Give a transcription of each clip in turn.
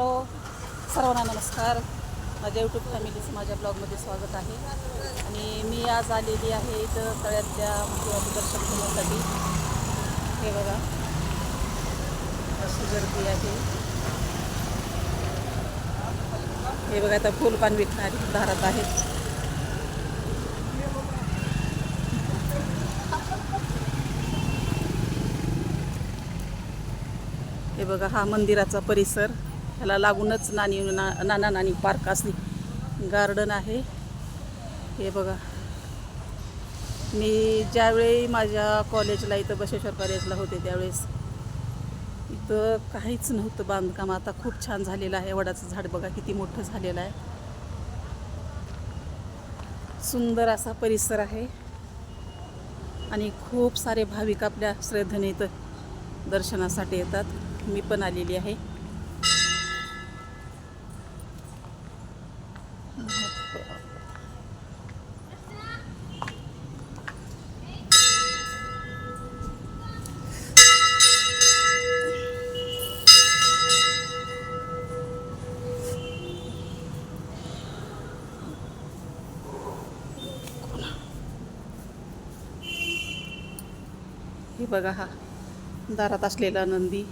Hello सर्वांना नमस्कार. माझ्या यूट्यूब फॅमिलीचं माझ्या ब्लॉगमध्ये स्वागत आहे. आणि मी आज आलेली आहे इथं तळ्यातल्या म्हणजे देवाचं दर्शन घेण्यासाठी हे बघा. अशी गर्दी आहे. हे बघा आता फुलपान विकणारी धारात आहेत. हे बघा हा मंदिराचा परिसर. ह्याला लागूनच नानी ना नाना नानी पार्क असली गार्डन आहे. हे बघा. मी ज्यावेळी माझ्या कॉलेजला इथं बसेश्वर कॉलेजला होते त्यावेळेस इथं काहीच नव्हतं बांधकाम. आता खूप छान झालेलं आहे. वडाचं झाड बघा किती मोठं झालेलं आहे. सुंदर असा परिसर आहे. आणि खूप सारे भाविक आपल्या श्रद्धेने इथं दर्शनासाठी येतात. मी पण आलेली आहे. बघा हा. दारात असलेला नंदी.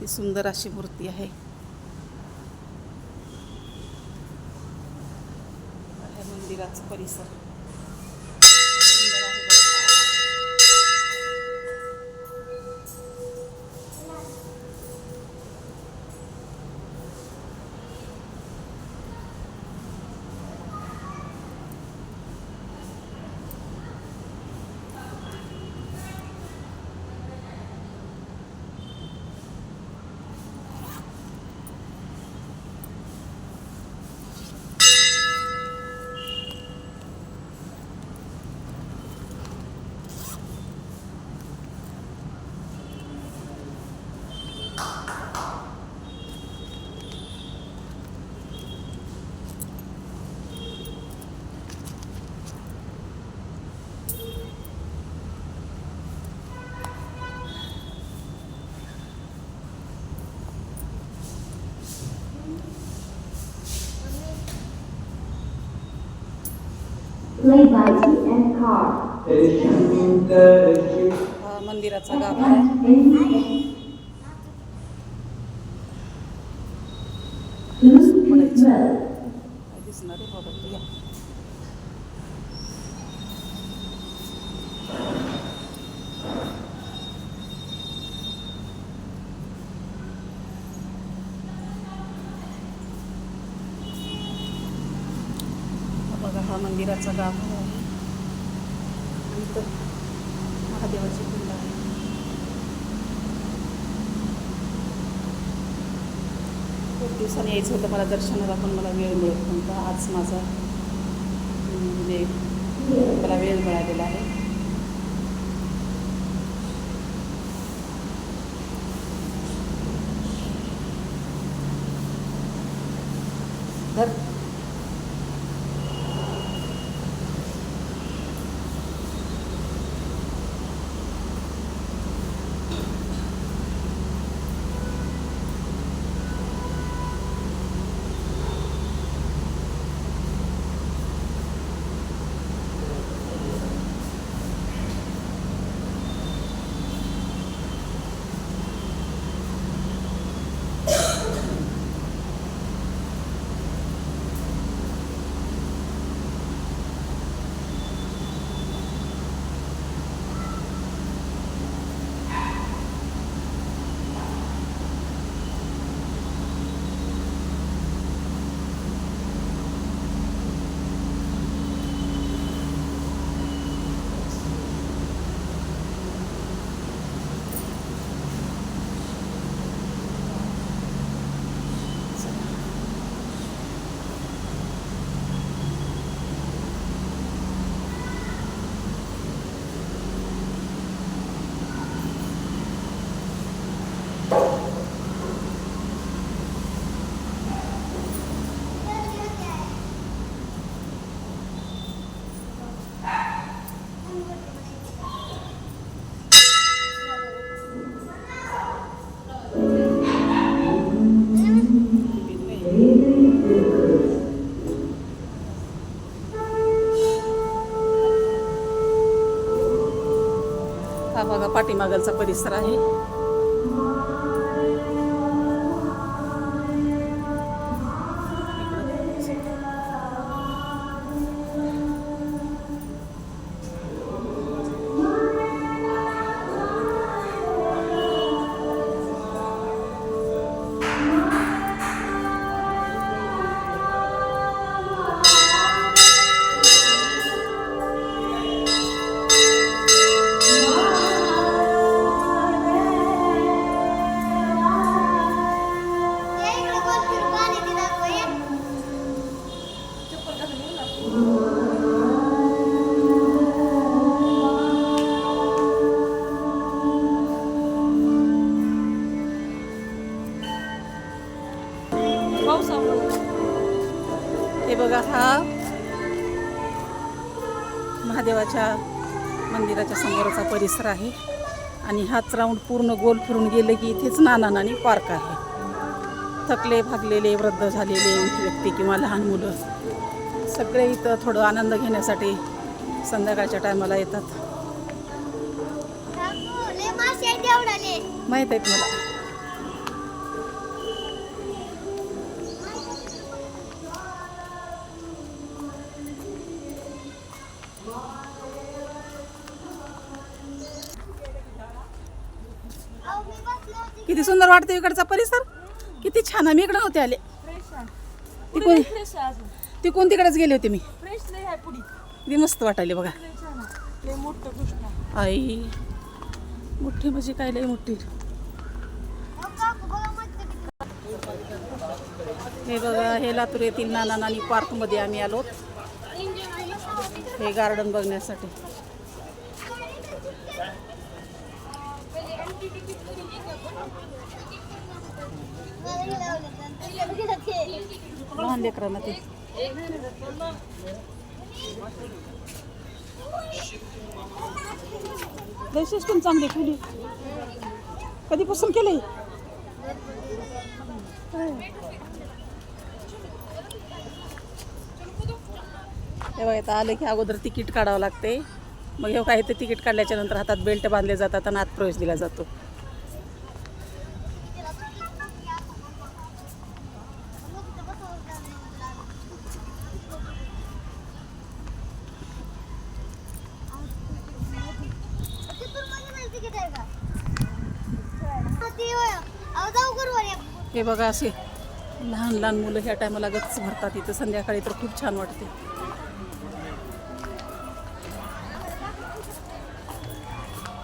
ही सुंदर अशी मूर्ती आहे. मंदिराचा परिसर. Played by T.N. Carr. हा मंदिराचा गाभा आहे Luke Road. काय दिसणार आहे बाबा या हा बघा हा मंदिराचा गाभा आहे. आणि तर महादेवाची कुंड आहे. खूप दिवसांनी यायचं होतं मला दर्शनाला पण मला वेळ मिळत नव्हता. आज माझा म्हणजे मला वेळ मिळालेला आहे. पाठीमागलचा परिसर आहे. महादेवाच्या मंदिराच्या समोरचा परिसर आहे. आणि हाच राऊंड पूर्ण गोल फिरून गेले की इथेच नाना नानी पार्क आहे. थकले भागलेले वृद्ध झालेले व्यक्ती किंवा लहान मुलं. सगळे इथं थोडं आनंद घेण्यासाठी संध्याकाळच्या टायमाला येतात. माहीत आहेत मला. किती सुंदर वाटतं इकडचा परिसर. किती छान. आहे मी इकडे नव्हते आले. तिकून अजून. तिकून तिकडेच गेले होते मी. किती मस्त वाटायले बघा. आई. मोठी म्हणजे काय लय मोठी? हे बघा हे लातूर येथील नाना नानी पार्कमध्ये आम्ही आलो. हे गार्डन बघण्यासाठी. लहान लेकरांना ते लय सिस्टम चांगली खुली कधीपासून केली? हे बघा इथं आलं की अगोदर तिकीट काढावं लागते. मग हे काय ते तिकीट काढल्याच्या नंतर हातात बेल्ट बांधले जातात आणि आत प्रवेश दिला जातो. हे बघा असे लहान लहान मुलं ह्या टायमाला गच्च भरतात इथं. संध्याकाळी तर खूप छान वाटते.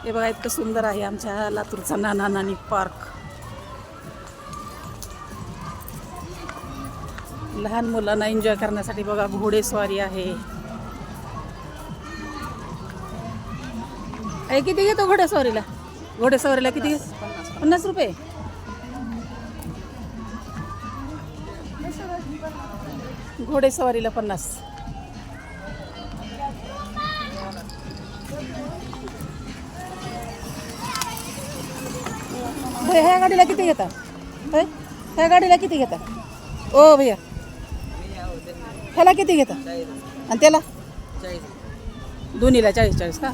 हे बघा इतकं सुंदर आहे आमच्या लातूरचा नाना नानी पार्क. लहान मुलांना एन्जॉय करण्यासाठी बघा घोडेस्वारी आहे. किती घेतो घोडेस्वारीला घोडेस्वारीला किती? पन्नास रुपये. घोडेस्वारीला पन्नास. भैया ह्या गाडीला किती घेता? ह्या गाडीला किती घेता? ओ भैया. ह्याला किती घेता? आणि त्याला? दोन्हीला चाळीस चाळीस का?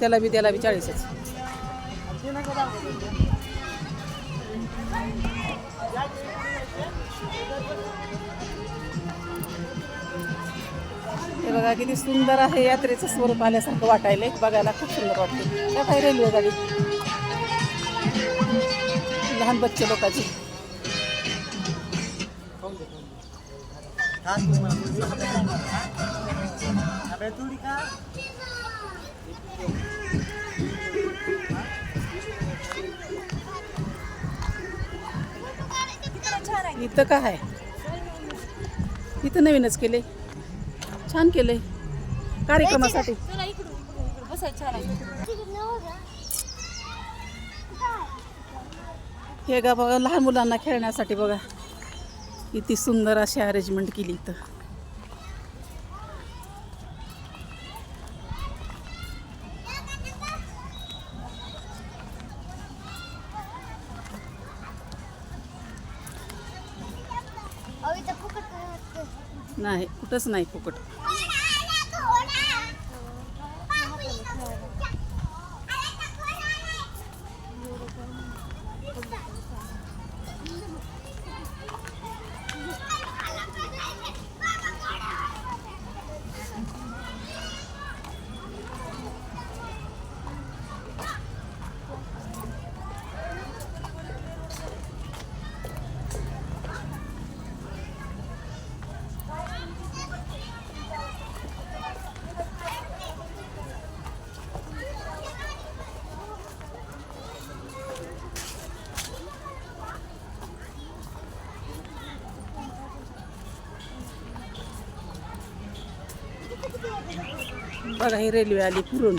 त्याला बी त्याला बी चाळीसच. हे बघा किती सुंदर आहे यात्रेचं स्वरूप आल्यासारखं वाटायला बघायला खूप सुंदर वाटते. त्या काय रेल्वे गाडी? लहान बच्चे लोकांची. इथं काय आहे इथं नवीनच केले छान केले कार्यक्रमासाठी. हे गा बघा लहान मुलांना खेळण्यासाठी बघा. किती सुंदर अशी अरेंजमेंट केली इथं. कुठंच नाही फुकट. बघा ही रेल्वे आली फिरून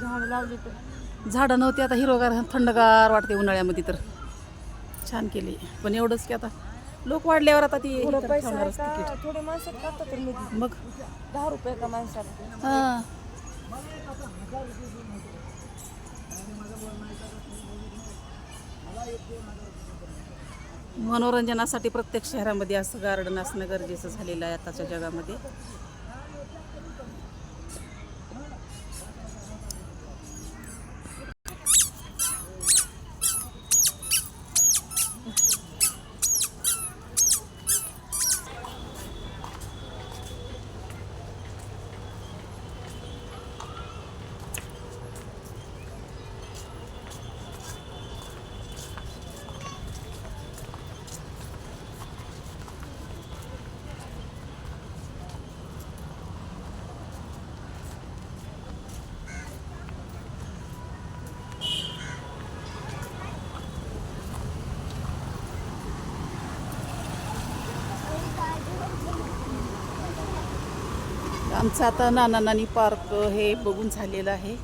झाड लावली तर. झाडं नव्हती आता हिरवगार थंडगार वाटते उन्हाळ्यामध्ये तर. छान केली. पण एवढंच की आता लोक वाढल्यावर आता ती थोडं माणसं खातात तर मी. मग? दहा रुपये का माणसाला. हां. मनोरंजनासाठी प्रत्येक शहरामध्ये असं गार्डन असणं गरजेचं झालेलं आहे आताच्या जगामध्ये. आमचं आता नाना नानी पार्क हे बघून झालेलं आहे.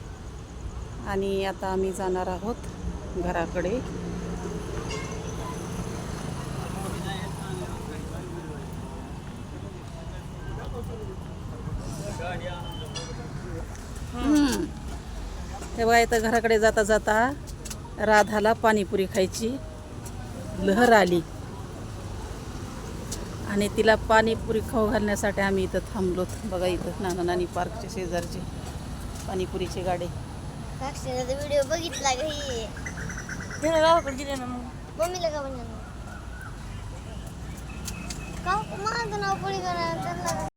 आणि आता आम्ही जाणार आहोत घराकडे. तेव्हा इथं घराकडे जाता जाता राधाला पाणीपुरी खायची लहर आली. आणि तिला पाणीपुरी खाऊ घालण्यासाठी आम्ही इथं थांबलोत बघा इथं नाना नानी पार्कच्या शेजारचे पाणीपुरीचे गाडे. व्हिडिओ बघितला ग ही? त्याला गावाकडे गेले ना मग. मम्मीला का म्हणलं?